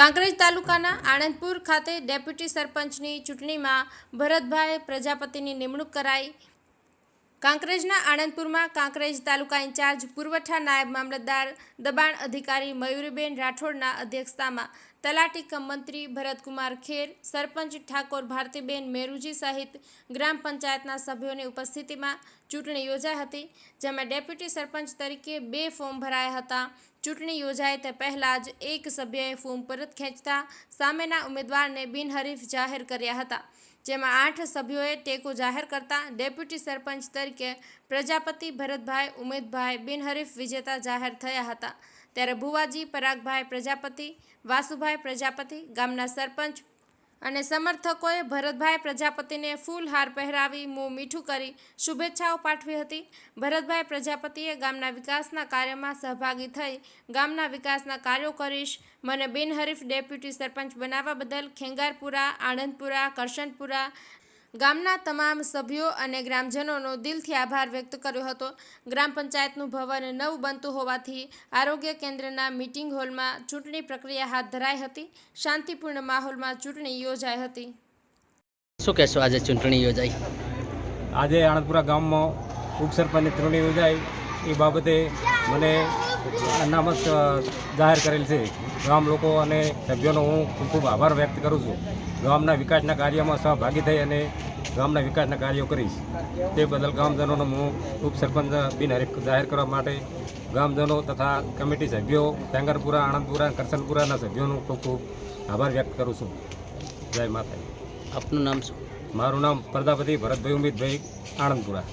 કાંકરેજ તાલુકાના આણંદપુર ખાતે ડેપ્યુટી સરપંચની ચૂંટણીમાં ભરતભાઈ પ્રજાપતિની નિમણૂક કરાઈ. કાંકરેજના આણંદપુરમાં કાંકરેજ તાલુકા ઇન્ચાર્જ પુરવઠા નાયબ મામલતદાર દબાણ અધિકારી મયુરીબેન રાઠોડના અધ્યક્ષતામાં તલાટી કમ મંત્રી ભરતકુમાર ખેર, સરપંચ ઠાકોર ભારતીબેન મેરુજી સહિત ગ્રામ પંચાયતના સભ્યોની ઉપસ્થિતિમાં ચૂંટણી યોજાઈ હતી, જેમાં ડેપ્યુટી સરપંચ તરીકે બે ફોર્મ ભરાયા હતા. ચૂંટણી યોજાય તે પહેલાં જ એક સભ્યએ ફોર્મ પરત ખેંચતા સામેના ઉમેદવારને બિનહરીફ જાહેર કર્યા હતા. જેમાં આઠ સભ્યોએ ટેકો જાહેર કરતા ડેપ્યુટી સરપંચ તરીકે પ્રજાપતિ ભરતભાઈ, ઉમેદભાઈ બિનહરીફ વિજેતા જાહેર થયા હતા. ત્યારે ભુવાજી પરાગભાઈ પ્રજાપતિ, વાસુભાઈ પ્રજાપતિ, ગામના સરપંચ અને સમર્થકોએ ભરતભાઈ પ્રજાપતિને ફૂલહાર પહેરાવી મોં મીઠું કરી શુભેચ્છાઓ પાઠવી હતી. ભરતભાઈ પ્રજાપતિએ ગામના વિકાસના કાર્યમાં સહભાગી થઈ ગામના વિકાસના કાર્યો કરીશ. મને બિનહરીફ ડેપ્યુટી સરપંચ બનાવવા બદલ ખેંગારપુરા, આણંદપુરા, કરશનપુરા ગામના તમામ સભ્યો અને ગ્રામજનોનો દિલથી આભાર વ્યક્ત કર્યો હતો. ગ્રામ પંચાયતનું ભવન નવું બનતું હોવાથી આરોગ્ય કેન્દ્રના મીટિંગ હોલમાં ચૂંટણી પ્રક્રિયા હાથ ધરાઈ હતી. શાંતિપૂર્ણ માહોલમાં ચૂંટણી યોજાઈ હતી. શું કહેશો આજે ચૂંટણી યોજાઈ? આજે આણંદપુરા ગામમાં ઉપસરપંચની ચૂંટણી યોજાઈ. એ બાબતે મને અનામત જાહેર કરેલ છે. ગામ લોકો અને સભ્યોનો હું ખૂબ ખૂબ આભાર વ્યક્ત કરું છું. ગામના વિકાસના કાર્યમાં સહભાગી થઈ અને ગામના વિકાસના કાર્યો કરીશ. તે બદલ ગામજનોનો હું ઉપસરપંચ બિનહરીફ જાહેર કરવા માટે ગામજનો તથા કમિટી સભ્યો ટેંગરપુરા આણંદપુરા કરસનપુરાના સભ્યોનો ખૂબ ખૂબ આભાર વ્યક્ત કરું છું. જય માતા આપનું નામ શું? મારું નામ પ્રજાપતિ ભરતભાઈ ઉમિતભાઈ આણંદપુરા.